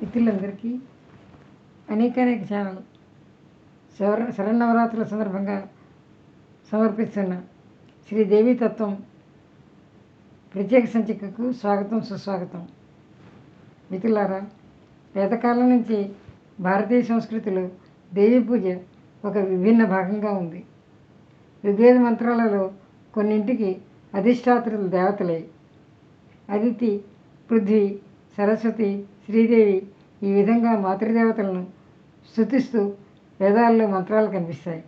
మిత్రులందరికీ అనేకానేక ఛానల్ శవర శరణవరాత్రుల సందర్భంగా సమర్పిస్తున్న శ్రీదేవి తత్వం ప్రత్యేక సంచికకు స్వాగతం సుస్వాగతం. మిత్రులారా వేదకాలం నుంచి భారతీయ సంస్కృతిలో దేవీ పూజ ఒక విభిన్న భాగంగా ఉంది. ఋగ్వేద మంత్రాలలో కొన్నింటికి అధిష్టాత్రులు దేవతలే. అదితి పృథ్వీ సరస్వతి శ్రీదేవి ఈ విధంగా మాతృదేవతలను స్థుతిస్తూ వేదాల్లో మంత్రాలు కనిపిస్తాయి.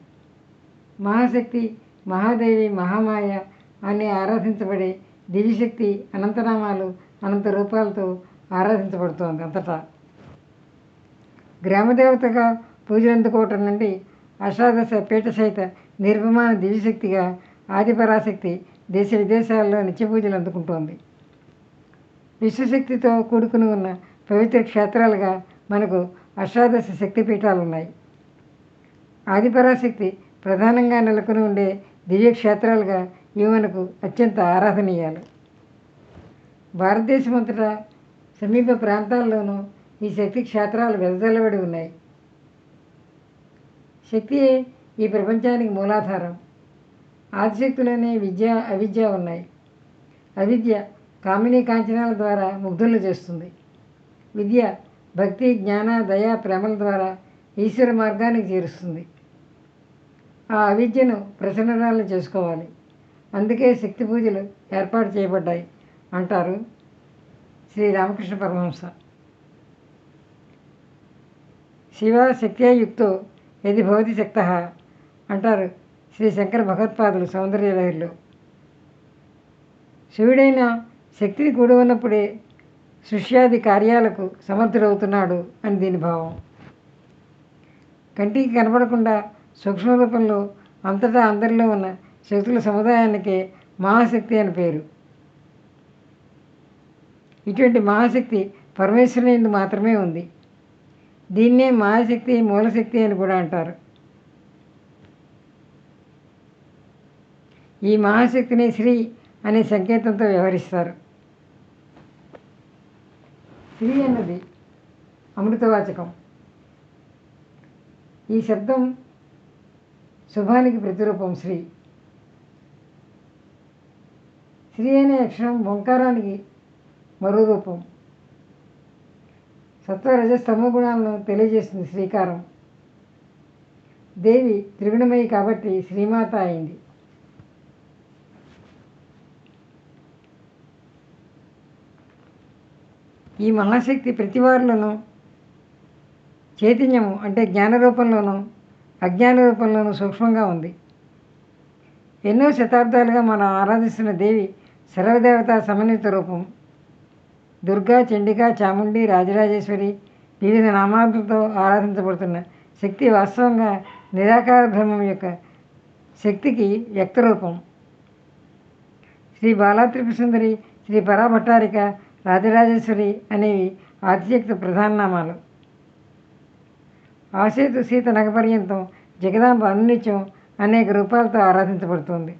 మహాశక్తి మహాదేవి మహామాయ అని ఆరాధించబడే దివిశక్తి అనంతనామాలు అనంత రూపాలతో ఆరాధించబడుతోంది అంతటా. గ్రామదేవతగా పూజలు అందుకోవటం నుండి అష్టాదశ పీఠ సహిత నిర్వమాన దివిశక్తిగా ఆదిపరాశక్తి దేశ విదేశాల్లో నిత్య పూజలు అందుకుంటోంది. విశ్వశక్తితో కూడుకుని ఉన్న పవిత్ర క్షేత్రాలుగా మనకు అష్టాదశ శక్తి పీఠాలు ఉన్నాయి ఆదిపరాశక్తి ప్రధానంగా నెలకొని ఉండే దివ్య క్షేత్రాలుగా ఇవి మనకు అత్యంత ఆరాధనీయాలు. భారతదేశమంతటా సమీప ప్రాంతాల్లోనూ ఈ శక్తి క్షేత్రాలు వెదజల్లబడి ఉన్నాయి. శక్తియే ఈ ప్రపంచానికి మూలాధారం. ఆదిశక్తిలోనే విద్య అవిద్య ఉన్నాయి. అవిద్య కామినీ కాంచనాల ద్వారా ముగ్ధులు చేస్తుంది. విద్య భక్తి జ్ఞాన దయ ప్రేమల ద్వారా ఈశ్వర మార్గానికి చేరుస్తుంది. ఆ అవిద్యను ప్రసన్నరాలను చేసుకోవాలి. అందుకే శక్తి పూజలు ఏర్పాటు చేయబడ్డాయి అంటారు శ్రీ రామకృష్ణ పరమహంస. శివ శక్తియుక్తో ఎది భవతి శక్త అంటారు శ్రీ శంకర భగవత్పాదులు సౌందర్యలహరిలో. శివుడైన శక్తిని కూడి ఉన్నప్పుడే సృష్యాది కార్యాలకు సమర్థుడవుతున్నాడు అని దీని భావం. కంటికి కనపడకుండా సూక్ష్మ రూపంలో అంతటా అందరిలో ఉన్న శక్తుల సముదాయానికే మహాశక్తి అని పేరు. ఇటువంటి మహాశక్తి పరమేశ్వరుని మాత్రమే ఉంది. దీన్నే మహాశక్తి మూలశక్తి అని కూడా అంటారు. ఈ మహాశక్తిని శ్రీ అనే సంకేతంతో వ్యవహరిస్తారు. శ్రీ అన్నది అమృతవాచకం. ఈ శబ్దం శుభానికి ప్రతిరూపం శ్రీ. శ్రీ అనే అక్షరం ఓంకారానికి మరో రూపం. సత్వరజస్తమ గుణాలను తెలియజేస్తుంది శ్రీకారం. దేవి త్రిగుణమయి కాబట్టి శ్రీమాత అయింది. ఈ మహాశక్తి ప్రతి వారిలోనూ చైతన్యము అంటే జ్ఞాన రూపంలోనూ అజ్ఞాన రూపంలోనూ సూక్ష్మంగా ఉంది. ఎన్నో శతాబ్దాలుగా మనం ఆరాధిస్తున్న దేవి సర్వదేవత సమన్విత రూపం. దుర్గా చండిక చాముండి రాజరాజేశ్వరి వివిధ నామాలతో ఆరాధించబడుతున్న శక్తి వాస్తవంగా నిరాకార బ్రహ్మం యొక్క శక్తికి వ్యక్తరూపం. శ్రీ బాలాత్రిపుసుందరి శ్రీ పరాభట్టారిక రాజరాజేశ్వరి అనేవి ఆదిశక్తి ప్రధాన నామాలు ఆసేతు సీత నగపర్యంతం జగదాంబ అనునిత్యం అనేక రూపాలతో ఆరాధించబడుతుంది.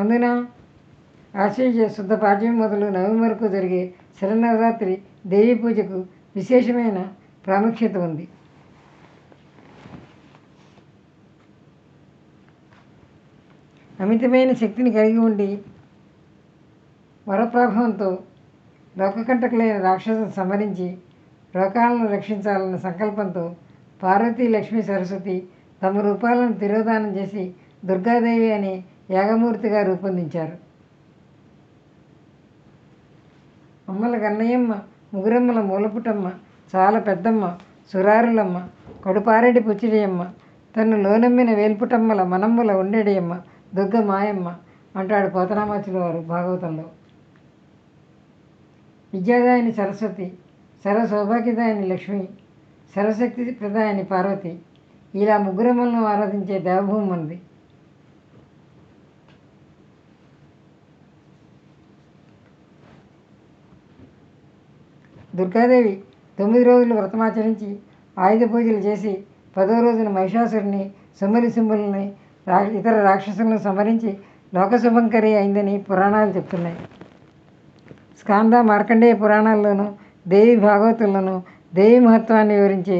అందున ఆశ్చర్య శుద్ధ పాఠ్యం మొదలు నవమి వరకు జరిగే శరన్నవరాత్రి దేవీ పూజకు విశేషమైన ప్రాముఖ్యత ఉంది. అమితమైన శక్తిని కలిగి ఉండి వరప్రభావంతో లోకకంటకులైన రాక్షసులను సంహరించి లోకాలను రక్షించాలన్న సంకల్పంతో పార్వతీ లక్ష్మీ సరస్వతి తమ రూపాలను తిరోధానం చేసి దుర్గాదేవి అనే యాగమూర్తిగా రూపొందించారు. అమ్మల గన్నయ్యమ్మ ముగురమ్మల మూలపుటమ్మ చాలా పెద్దమ్మ సురారులమ్మ కడుపారెడ్డి పుచ్చిడియమ్మ తను లోనమ్మిన వేల్పుటమ్మల మనమ్మల ఉండేడియమ్మ దుర్గ మాయమ్మ అంటాడు పోతనామాచుల వారు భాగవతంలో. విద్యాదాయని సరస్వతి సర్వ సౌభాగ్యదాయని లక్ష్మి సర్వశక్తి ప్రదాయని పార్వతి. ఇలా ముగ్గురమ్మలను ఆరాధించే దేవభూమి మనది. దుర్గాదేవి తొమ్మిది రోజులు వ్రతమాచరించి ఆయుధ పూజలు చేసి పదో రోజున మహిషాసురుని సుమ్మలి సింహుల్ని రా ఇతర రాక్షసులను సంహరించి లోకశుభంకరి అయిందని పురాణాలు చెప్తున్నాయి. స్కాంద మార్కండేయ పురాణాల్లోనూ దేవి భాగవతుల్లోనూ దేవి మహత్వాన్ని వివరించే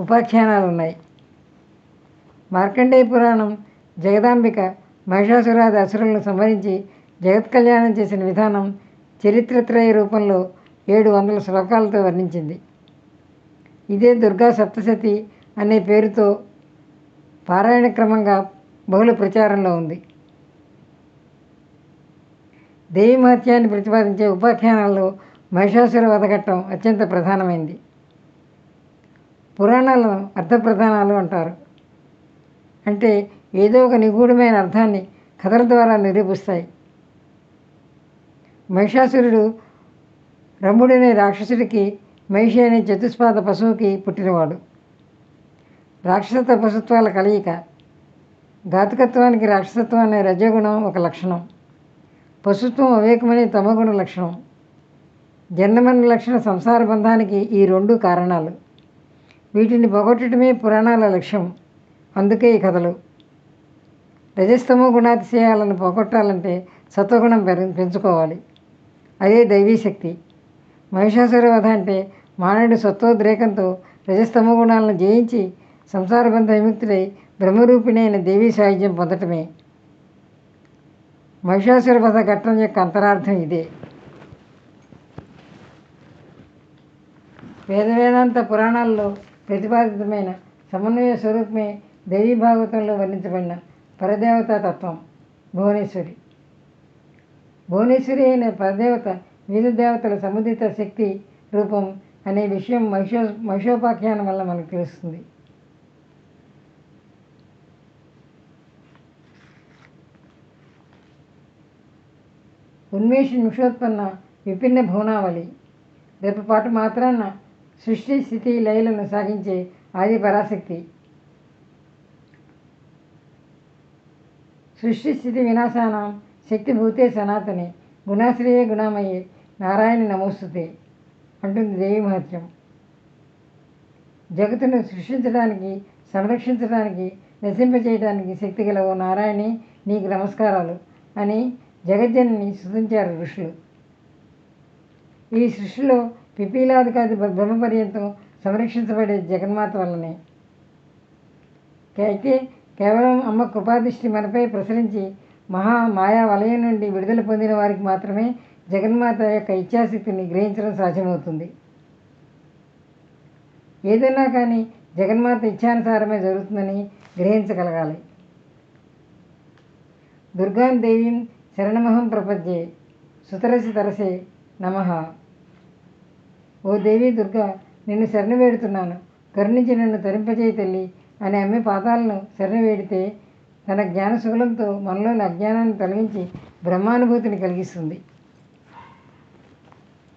ఉపాఖ్యానాలు ఉన్నాయి మార్కండేయ పురాణం జగదాంబిక మహిషాసురాది అసురులను సంహరించి జగత్ కళ్యాణం చేసిన విధానం చరిత్రత్రయ రూపంలో ఏడు వందల శ్లోకాలతో వర్ణించింది. ఇదే దుర్గా సప్తశతి అనే పేరుతో పారాయణ క్రమంగా బహుళ ప్రచారంలో ఉంది. దేవి మహత్యాన్ని ప్రతిపాదించే ఉపాఖ్యానాల్లో మహిషాసుర వధఘట్టం అత్యంత ప్రధానమైంది. పురాణాలను అర్థప్రధానాలు అంటారు. అంటే ఏదో ఒక నిగూఢమైన అర్థాన్ని కథల ద్వారా నిరూపిస్తాయి. మహిషాసురుడు రముడనే రాక్షసుడికి మహిషి అనే చతుష్పాద పశువుకి పుట్టినవాడు. రాక్షస పశుత్వాల కలయిక. ఘాతుకత్వానికి రాక్షసత్వం అనే రజగుణం ఒక లక్షణం. పశుత్వం అవేకమనే తమగుణ లక్షణం. జన్మన లక్షణ సంసార బంధానికి ఈ రెండు కారణాలు. వీటిని పోగొట్టడమే పురాణాల లక్ష్యం. అందుకే ఈ కథలు. రజస్తమో గుణాతిశయాలను పోగొట్టాలంటే సత్వగుణం పెరు పెంచుకోవాలి. అదే దైవీ శక్తి మహిషాసుర వధ అంటే మానవుడి సత్వోద్రేకంతో రజస్తమ గుణాలను జయించి సంసార బంధ విముక్తుడై బ్రహ్మరూపిణైన దేవీ సాహిత్యం పొందటమే. మహిషాసుర వధ ఘట్టం యొక్క అంతరార్థం ఇదే. వేద వేదాంత పురాణాల్లో ప్రతిపాదితమైన సమన్వయ స్వరూపమే దేవీ భాగవతంలో వర్ణించబడిన పరదేవతా తత్వం భువనేశ్వరి. భువనేశ్వరి అయిన పరదేవత వివిధ దేవతల సముదిత శక్తి రూపం అనే విషయం మహిషో మహిషోపాఖ్యానం వల్ల మనకు తెలుస్తుంది. ఉన్మేష నిమిషోత్పన్న విభిన్న భువనావళి. రేపపాటు మాత్రాన సృష్టి స్థితి లయలను సాగించే ఆది పరాశక్తి. సృష్టి స్థితి వినాశానం శక్తి భూతే సనాతనే గుణాశ్రయే గుణమయ్యే నారాయణ నమోస్తుతే అంటుంది దేవి మహత్యం. జగత్తును సృష్టించడానికి సంరక్షించడానికి నశింపజేయడానికి శక్తి గలవు ఓ నారాయణి నీకు నమస్కారాలు అని జగజ్జనని స్తుతించారు ఋషులు. ఈ సృష్టిలో పిపీలాదికాది బ్రహ్మ పర్యంతం సంరక్షించబడే జగన్మాత వల్లనే. అయితే కేవలం అమ్మ కృపాదృష్టి మనపై ప్రసరించి మహా మాయా వలయం నుండి విడుదల పొందిన వారికి మాత్రమే జగన్మాత యొక్క ఇచ్ఛాశక్తిని గ్రహించడం సాధ్యమవుతుంది. ఏదైనా కానీ జగన్మాత ఇచ్ఛానుసారమే జరుగుతుందని గ్రహించగలగాలి. దుర్గాన్ దేవిని శరణమహం ప్రపద్యే సుతరసి తరసే నమ. ఓ దేవి దుర్గా నిన్ను శరణ వేడుతున్నాను. కరుణించి నన్ను తరింపచేయి తల్లి అని అమ్మే పాదాలను శరణ వేడితే తన జ్ఞాన శూలంతో మనలోని అజ్ఞానాన్ని తొలగించి బ్రహ్మానుభూతిని కలిగిస్తుంది.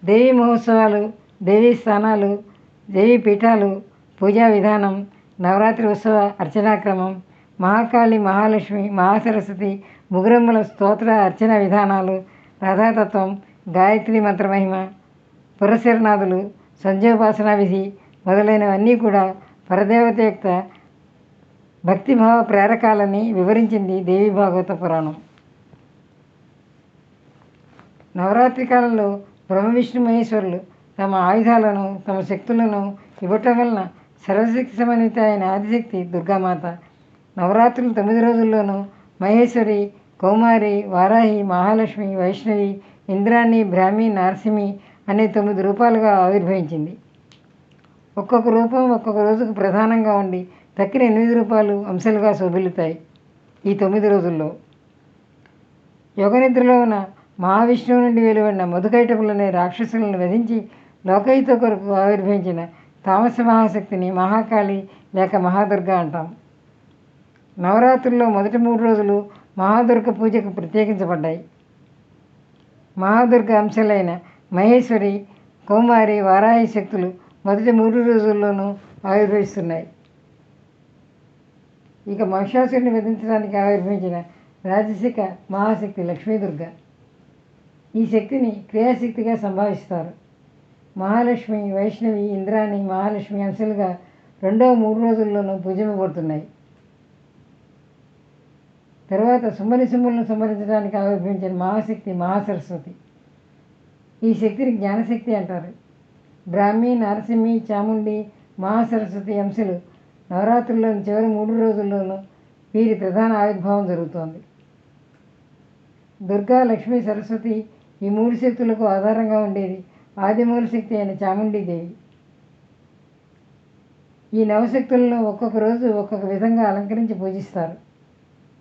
దేవీ మహోత్సవాలు దేవీ స్థానాలు దేవీ పీఠాలు పూజా విధానం నవరాత్రి ఉత్సవ అర్చనాక్రమం మహాకాళి మహాలక్ష్మి మహాసరస్వతి ముగురమ్మల స్తోత్ర అర్చన విధానాలు రథాతత్వం గాయత్రి మంత్రమహిమ పురశరనాథులు సంధ్యోపాసన విధి మొదలైనవన్నీ కూడా పరదేవత యొక్క భక్తిభావ ప్రేరకాలని వివరించింది దేవి భాగవత పురాణం. నవరాత్రి కాలంలో బ్రహ్మ విష్ణు మహేశ్వరులు తమ ఆయుధాలను తమ శక్తులను ఇవ్వటం వలన సర్వశక్తి సమన్విత అయిన ఆదిశక్తి దుర్గామాత నవరాత్రులు తొమ్మిది రోజుల్లోనూ మహేశ్వరి కౌమారి వారాహి మహాలక్ష్మి వైష్ణవి ఇంద్రాణి బ్రాహ్మి నారసింహి అనే తొమ్మిది రూపాలుగా ఆవిర్భవించింది. ఒక్కొక్క రూపం ఒక్కొక్క రోజుకు ప్రధానంగా ఉండి తక్కిన ఎనిమిది రూపాలు అంశాలుగా శోభిల్లుతాయి ఈ తొమ్మిది రోజుల్లో. యోగనిద్రలో ఉన్న మహావిష్ణువు నుండి వెలువడిన మధుకైటపులనే రాక్షసులను వధించి లోకయుత కొరకు ఆవిర్భవించిన తామస మహాశక్తిని మహాకాళి లేక మహాదుర్గ అంటాం. నవరాత్రుల్లో మొదటి మూడు రోజులు మహాదుర్గ పూజకు ప్రత్యేకించబడ్డాయి. మహాదుర్గ అంశాలైన మహేశ్వరి కౌమారి వారాహి శక్తులు మొదటి మూడు రోజుల్లోనూ ఆవిర్భవిస్తున్నాయి. ఇక మహిషాసుని వధించడానికి ఆవిర్భవించిన రాజసిక మహాశక్తి లక్ష్మీదుర్గ. ఈ శక్తిని క్రియాశక్తిగా సంభావిస్తారు. మహాలక్ష్మి వైష్ణవి ఇంద్రాణి మహాలక్ష్మి అంశాలుగా రెండవ మూడు రోజుల్లోనూ పూజింపబడుతున్నాయి. తర్వాత సుమని సుమ్ములను సంహరించడానికి ఆవిర్భవించిన మహాశక్తి మహాసరస్వతి. ఈ శక్తిని జ్ఞానశక్తి అంటారు. బ్రాహ్మి నరసింహి చాముండి మహాసరస్వతి అంశలు నవరాత్రుల్లోని చివరి మూడు రోజుల్లోనూ వీరి ప్రధాన ఆవిర్భావం జరుగుతోంది. దుర్గా లక్ష్మీ సరస్వతి ఈ మూడు శక్తులకు ఆధారంగా ఉండేది ఆదిమూల శక్తి అయిన చాముండీదేవి ఈ నవశక్తులను ఒక్కొక్క రోజు ఒక్కొక్క విధంగా అలంకరించి పూజిస్తారు.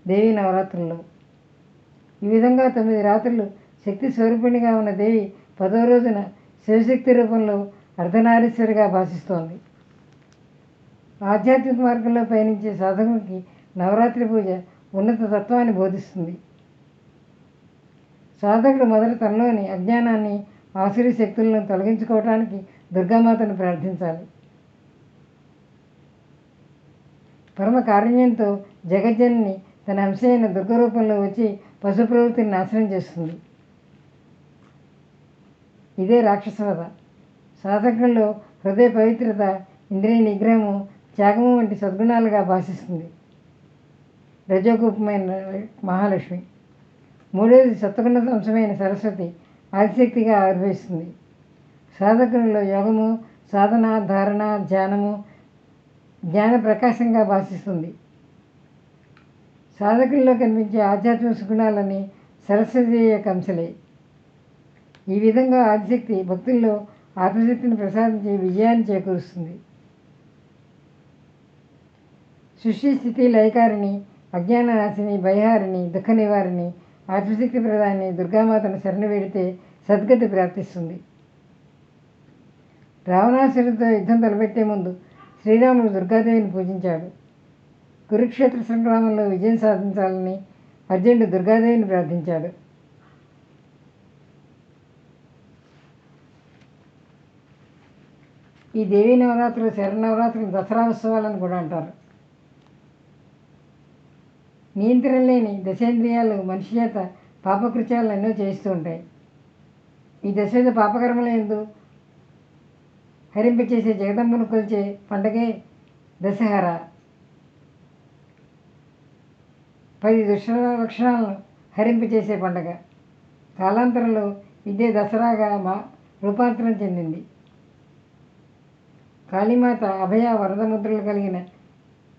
దేవి నవరాత్రుల్లో ఈ విధంగా తొమ్మిది రాత్రులు శక్తి స్వరూపిణిగా ఉన్న దేవి పదో రోజున శివశక్తి రూపంలో అర్ధనారీశ్వరిగా భాషిస్తోంది. ఆధ్యాత్మిక మార్గంలో పయనించే సాధకునికి నవరాత్రి పూజ ఉన్నత తత్వాన్ని బోధిస్తుంది. సాధకుడు మొదట తనలోని అజ్ఞానాన్ని ఆసురి శక్తులను తొలగించుకోవటానికి దుర్గామాతను ప్రార్థించాలి. పరమ కారుణ్యంతో జగజ్జనని తన అంశమైన దుర్గ రూపంలో వచ్చి పశు ప్రవృత్తిని నాశనం చేస్తుంది. ఇదే రాక్షసవధ. సాధకంలో హృదయ పవిత్రత ఇంద్రియ నిగ్రహము త్యాగము వంటి సద్గుణాలుగా భాషిస్తుంది. రజోగూపమైన మహాలక్ష్మి. మూడవది సత్వగుణ అంశమైన సరస్వతి ఆదిశక్తిగా ఆవిర్భవిస్తుంది. సాధకులలో యోగము సాధన ధారణ ధ్యానము జ్ఞాన ప్రకాశంగా భాషిస్తుంది. సాధకుల్లో కనిపించే ఆధ్యాత్మిక సుగుణాలని సరస్వతి యొక్క అంశలే ఈ విధంగా ఆదిశక్తి భక్తుల్లో ఆత్మశక్తిని ప్రసాదించి విజయాన్ని చేకూరుస్తుంది. సృష్టి స్థితి లయకారిణి అజ్ఞాన నాశిని భయహారిణి దుఃఖ నివారిణి ఆత్మశక్తి ప్రధాని దుర్గామాతను శరణ వేడితే సద్గతి ప్రాప్తిస్తుంది. రావణాసురుడితో యుద్ధం తలపెట్టే ముందు శ్రీరాముడు దుర్గాదేవిని పూజించాడు. కురుక్షేత్ర సంగ్రామంలో విజయం సాధించాలని అర్జునుడు దుర్గాదేవిని ప్రార్థించాడు. ఈ దేవీ నవరాత్రులు శరణవరాత్రులు దసరా ఉత్సవాలని కూడా అంటారు. నియంత్రణ లేని దశేంద్రియాలు మనిషి చేత పాపకృత్యాలను ఎన్నో చేయిస్తూ ఉంటాయి. ఈ దశవిధ పాపకర్మల ఎందు హరింపచేసే జగదంబను కొలిచే పండగే దశహర. పది దుష్ట లక్షణాలను హరింపచేసే పండగ. కాలాంతరంలో ఇదే దసరాగా మా రూపాంతరం చెందింది. కాళీమాత అభయ వరద ముద్రలు కలిగిన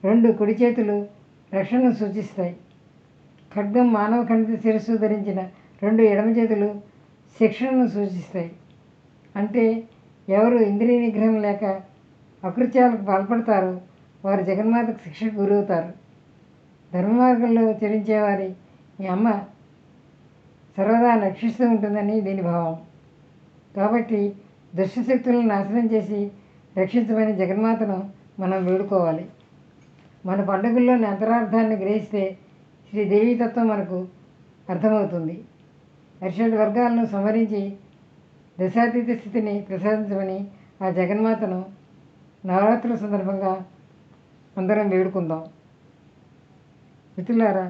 రెండు కుడి చేతులు రక్షణను సూచిస్తాయి. ఖడ్గం మానవ ఖండిత శిరస్సు ధరించిన రెండు ఎడమ చేతులు శిక్షణను సూచిస్తాయి. అంటే ఎవరు ఇంద్రియ నిగ్రహం లేక అకృత్యాలకు పాల్పడతారో వారు జగన్మాతకు శిక్షకు గురవుతారు. ధర్మమార్గంలో చరించేవారి ఈ అమ్మ సర్వదా రక్షిస్తూ ఉంటుందని దీని భావం. కాబట్టి దుష్టశక్తులను నాశనం చేసి రక్షించమని జగన్మాతను మనం వేడుకోవాలి. మన పండుగల్లోని అంతరార్థాన్ని గ్రహిస్తే శ్రీదేవి తత్వం మనకు అర్థమవుతుంది. అరిషడ్ వర్గాలను సంహరించి దశాతీత స్థితిని ప్రసాదించమని ఆ జగన్మాతను నవరాత్రుల సందర్భంగా అందరం వేడుకుందాం. మిత్రులారా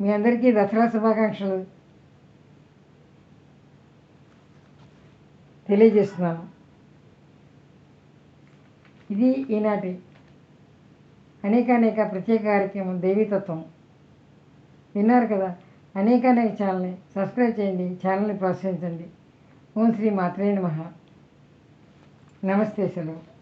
మీ అందరికీ దసరా శుభాకాంక్షలు తెలియజేస్తున్నాను. ఇది ఈనాటి అనేక అనేక ప్రత్యేక కార్యక్రమం దేవీతత్వం. విన్నారు కదా అనేక అనేక ఛానల్ని సబ్స్క్రైబ్ చేయండి ఛానల్ని ప్రోత్సహించండి. ఓం శ్రీ మాత్రే మహా నమస్తే సెలవు.